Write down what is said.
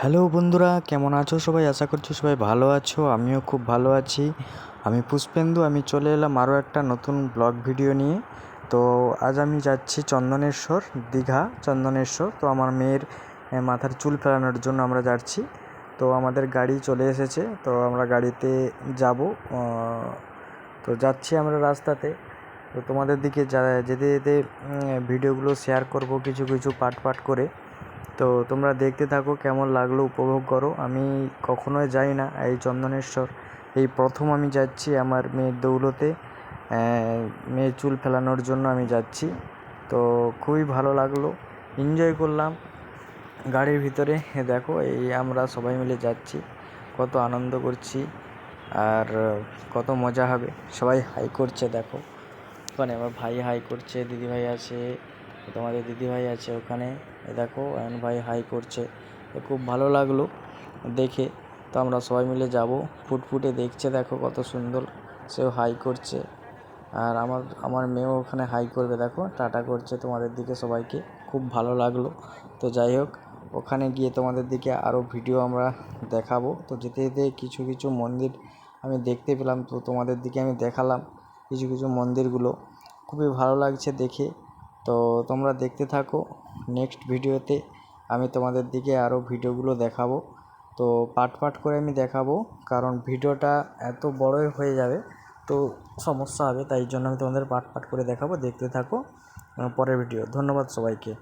Hello বন্ধুরা, কেমন আছো সবাই? আশা করছি সবাই ভালো আছো, আমিও খুব ভালো আছি। আমি পুষ্পেন্দু, আমি চলে এলাম আরও একটা নতুন ব্লগ ভিডিও নিয়ে। তো আজ আমি যাচ্ছি চন্দনেশ্বর, দীঘা চন্দনেশ্বর। তো আমার মেয়ের মাথার চুল ফেলানোর জন্য আমরা যাচ্ছি। তো আমাদের গাড়ি চলে এসেছে, তো আমরা গাড়িতে যাব তো যাচ্ছি আমরা রাস্তাতে। তো তোমাদের দিকে যা, যেতে যেতে ভিডিওগুলো শেয়ার করব কিছু কিছু পার্ট পার্ট করে। তো তোমরা দেখতে থাকো কেমন লাগল, উপভোগ করো। আমি কখনোই যাই না এই চন্দনেশ্বর। এই প্রথম আমি যাচ্ছি আমার মেয়ের দৌলতে। মেয়ের চুল ফেলানোর জন্য আমি যাচ্ছি। তো খুবই ভালো লাগল এনজয় করলাম। গাড়ির ভিতরে দেখো, এই আমরা সবাই মিলে যাচ্ছি। কত আনন্দ করছি আর কত মজা হবে। সবাই হাই করছে, দেখো। ওখানে আমার ভাই হাই করছে দিদি ভাই আছে। তোমাদের দিদি ভাই আছে ওখানে। এ দেখো, অয়ন ভাই হাই করছে। খুব ভালো লাগল দেখে। তো আমরা সবাই মিলে যাব। ফুটফুটে দেখছে দেখো কত সুন্দর। সেও হাই করছে। আর আমার আমার মেয়েও ওখানে হাই করবে। দেখো, টাটা করছে তোমাদের দিকে সবাইকে। খুব ভালো লাগল। তো যাই হোক, ওখানে গিয়ে তোমাদের দিকে আরও ভিডিও আমরা দেখাবো। তো যেতে যেতে কিছু কিছু মন্দির আমি দেখতে পেলাম। তো তোমাদের দিকে আমি দেখালাম কিছু কিছু মন্দিরগুলো। খুবই ভালো লাগছে দেখে। তো তোমরা দেখতে থাকো নেক্সট ভিডিওতে। আমি তোমাদের দিকে আরও ভিডিওগুলো দেখাবো। তো পার্ট পার্ট করে আমি দেখাবো, কারণ ভিডিওটা এত বড়ই হয়ে যাবে, তো সমস্যা হবে, তাই জন্য আমি তোমাদের পার্ট পার্ট করে দেখাবো। দেখতে থাকো পরের ভিডিও। ধন্যবাদ সবাইকে।